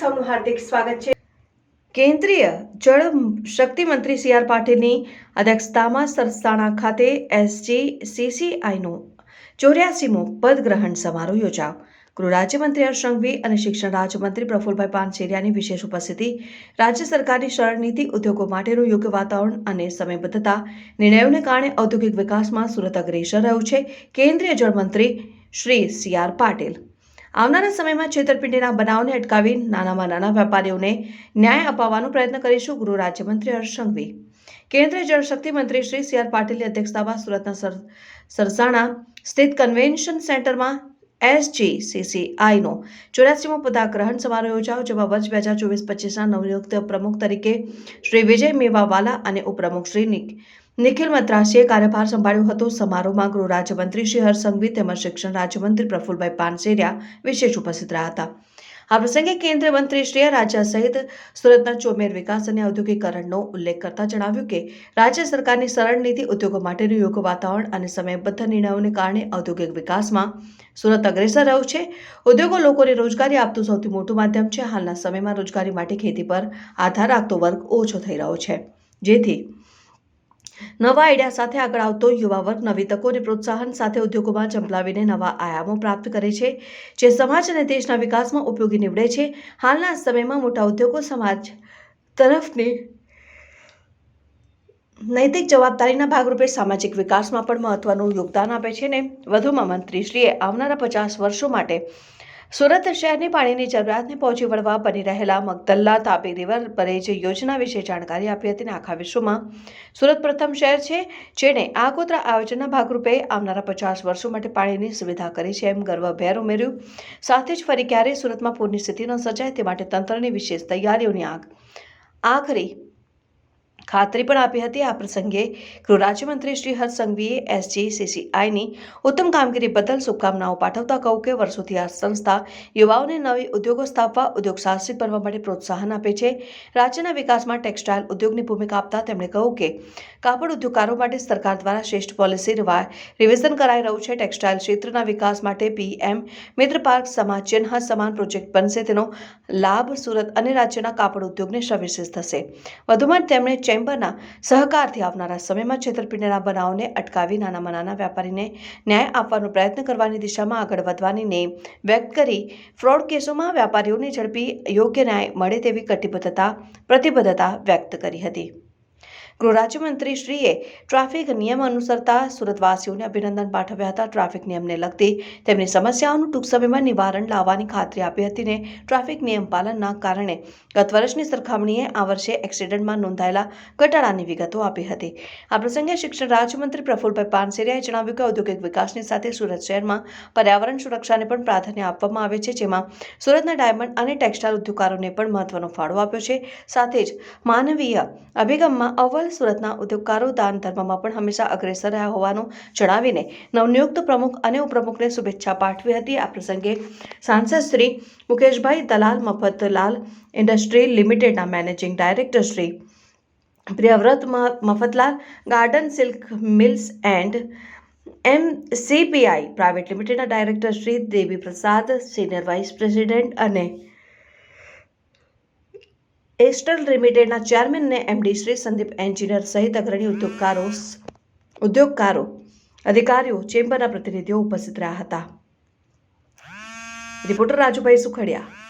સૌનું હાર્દિક સ્વાગત છે. કેન્દ્રીય જળ શક્તિ મંત્રી સી આર પાટીલની અધ્યક્ષતામાં સરસાણા ખાતે એસજી સીસીઆઈનો ચોર્યાસીમો પદગ્રહણ સમારોહ યોજાયો. ગૃહ રાજ્યમંત્રી હર્ષ સંઘવી અને શિક્ષણ રાજ્યમંત્રી પ્રફુલભાઈ પાનસેરિયાની વિશેષ ઉપસ્થિતિ, રાજ્ય સરકારની સરળ નીતિ ઉદ્યોગો માટેનું યોગ્ય વાતાવરણ અને સમયબદ્ધતા નિર્ણયોને કારણે ઔદ્યોગિક વિકાસમાં સુરત અગ્રેસર રહ્યું છે. કેન્દ્રીય જળમંત્રી શ્રી સી આર પાટીલ આવનારા સમયમાં છેતરપિંડીના બનાવને અટકાવી નાનામાં નાના વેપારીઓને ન્યાય અપાવવાનો પ્રયત્ન કરીશું. ગૃહ રાજ્યમંત્રી હર્ષ સંઘવી. કેન્દ્રીય જળશક્તિ મંત્રી શ્રી સી આર પાટીલની અધ્યક્ષતામાં સુરતના સર, સરસાણા સ્થિત કન્વેન્શન સેન્ટરમાં એસજી સીસીઆઈનો ચોર્યાસીમો પદાગ્રહણ સમારોહ યોજાયો, જેમાં વર્ષ બે હજાર ચોવીસ પચીસના નવનિયુક્ત પ્રમુખ તરીકે શ્રી વિજય મેવાવાલા અને ઉપપ્રમુખ શ્રી નિખિલ મદ્રાસીએ કાર્યભાર સંભાળ્યો હતો. સમારોહમાં ગૃહ રાજ્યમંત્રી શ્રી હર્ષ સંઘવી તેમજ શિક્ષણ રાજ્યમંત્રી પ્રફુલભાઈ પાનસેરિયા વિશેષ ઉપસ્થિત રહ્યા હતા. આ પ્રસંગે કેન્દ્રીય મંત્રીશ્રીએ રાજ્ય સહિત સુરતના ચોમેર વિકાસ અને ઔદ્યોગિકરણનો ઉલ્લેખ કરતા જણાવ્યું કે, રાજ્ય સરકારની સરળ નીતિ ઉદ્યોગો માટેનું યોગ્ય વાતાવરણ અને સમયબદ્ધ નિર્ણયોને કારણે ઔદ્યોગિક વિકાસમાં સુરત અગ્રેસર રહ્યું છે. ઉદ્યોગો લોકોને રોજગારી આપતું સૌથી મોટું માધ્યમ છે. હાલના સમયમાં રોજગારી માટે ખેતી પર આધાર રાખતો વર્ગ ઓછો થઈ રહ્યો છે. જેથી નવા આઈડિયા સાથે આગળ આવતો યુવા વર્ગ નવી તકોને પ્રોત્સાહન સાથે ઉદ્યોગોમાં ઝંપલાવીને નવા આયામો પ્રાપ્ત કરે છે, જે સમાજ અને દેશના વિકાસમાં ઉપયોગી નીવડે છે. હાલના સમયમાં મોટા ઉદ્યોગો સમાજ તરફની નૈતિક જવાબદારીના ભાગરૂપે સામાજિક વિકાસમાં પણ મહત્વનું યોગદાન આપે છે ને વધુમાં મંત્રીશ્રીએ આવનારા પચાસ વર્ષો માટે સુરત શહેરની પાણીની જરૂરિયાતને પહોંચી વળવા બની રહેલા મગદલ્લા તાપી રિવર બ્રિજ યોજના વિશે જાણકારી આપી હતી અને આખા વિશ્વમાં સુરત પ્રથમ શહેર છે જેણે આગોતરા આયોજનના ભાગરૂપે આવનારા પચાસ વર્ષો માટે પાણીની સુવિધા કરી છે. એમ ગર્વભેર ઉમેર્યું. સાથે જ ફરી ક્યારેય સુરતમાં પૂરની સ્થિતિ ન સર્જાય તે માટે તંત્રની વિશેષ તૈયારીઓની આગ આખરી ખાતરી પણ આપી હતી. આ પ્રસંગે ગૃહ રાજ્યમંત્રી શ્રી હર્ષ સંઘવીએ એસજી સીસીઆઈની ઉત્તમ કામગીરી બદલ શુભકામનાઓ પાઠવતા કહું કે વર્ષોથી આ સંસ્થા યુવાઓને નવી ઉદ્યોગો સ્થાપવા, ઉદ્યોગ સાહસિક બનવા માટે પ્રોત્સાહન આપે છે. રાજ્યના વિકાસમાં ટેક્સટાઇલ ઉદ્યોગની ભૂમિકા આપતા તેમણે કહ્યું કે કાપડ ઉદ્યોગકારો માટે સરકાર દ્વારા શ્રેષ્ઠ પોલિસી રિવિઝન કરાઈ રહ્યું છે. ટેક્સટાઇલ ક્ષેત્રના વિકાસ માટે પીએમ મિત્ર પાર્ક સમાજ ચિહ્ન સમાન પ્રોજેક્ટ બનશે. તેનો લાભ સુરત અને રાજ્યના કાપડ ઉદ્યોગને સવિશેષ થશે. વધુમાં તેમણે ચેમ્બરના સહકારથી આવનારા સમયમાં છેતરપિંડીના બનાવને અટકાવી નાનામાં નાના વેપારીને ન્યાય આપવાનો પ્રયત્ન કરવાની દિશામાં આગળ વધવાની નેમ વ્યક્ત કરી ફ્રોડ કેસોમાં વેપારીઓને ઝડપી યોગ્ય ન્યાય મળે તેવી કટિબદ્ધતા, પ્રતિબદ્ધતા વ્યક્ત કરી હતી. ગૃહ રાજ્યમંત્રી શ્રીએ ટ્રાફિક નિયમ અનુસરતા સુરતવાસીઓને અભિનંદન પાઠવ્યા હતા. ટ્રાફિક નિયમને લગતી તેમની સમસ્યાઓનું ટૂંક સમયમાં નિવારણ લાવવાની ખાતરી આપી હતી ને ટ્રાફિક નિયમ પાલનના કારણે ગત વર્ષની સરખામણીએ આ વર્ષે એક્સિડન્ટમાં નોંધાયેલા ઘટાડાની વિગતો આપી હતી. આ પ્રસંગે શિક્ષણ રાજ્યમંત્રી પ્રફુલભાઈ પાનસેરિયાએ જણાવ્યું કે ઔદ્યોગિક વિકાસની સાથે સુરત શહેરમાં પર્યાવરણ સુરક્ષાને પણ પ્રાધાન્ય આપવામાં આવે છે. જેમાં સુરતના ડાયમંડ અને ટેક્સટાઇલ ઉદ્યોગકારોને પણ મહત્વનો ફાળો આપ્યો છે. સાથે જ માનવીય અભિગમમાં અવ્વલ સુરતના ઉદ્યોગકારો દાન ધર્મમાં પણ હંમેશા અગ્રેસર રહ્યા હોવાનું જણાવીને નવનિયુક્ત પ્રમુખ અને ઉપપ્રમુખને શુભેચ્છા પાઠવી હતી. આ પ્રસંગે સાંસદ શ્રી મુકેશભાઈ દલાલ, મફતલાલ ઇન્ડસ્ટ્રી લિમિટેડના managing director Shri Priyavrat Mafatlal, Garden Silk Mills and M CPI private લિમિટેડના director Shri Devi Prasad senior vice president અને એસ્ટલ લિમિટેડના ચેરમેન અને એમડી શ્રી સંદીપ એન્જિનિયર સહિત અગ્રણી ઉદ્યોગકારો ઉદ્યોગકારો, અધિકારીઓ, ચેમ્બરના પ્રતિનિધિઓ ઉપસ્થિત રહ્યા હતા. રિપોર્ટર રાજુભાઈ સુખડિયા.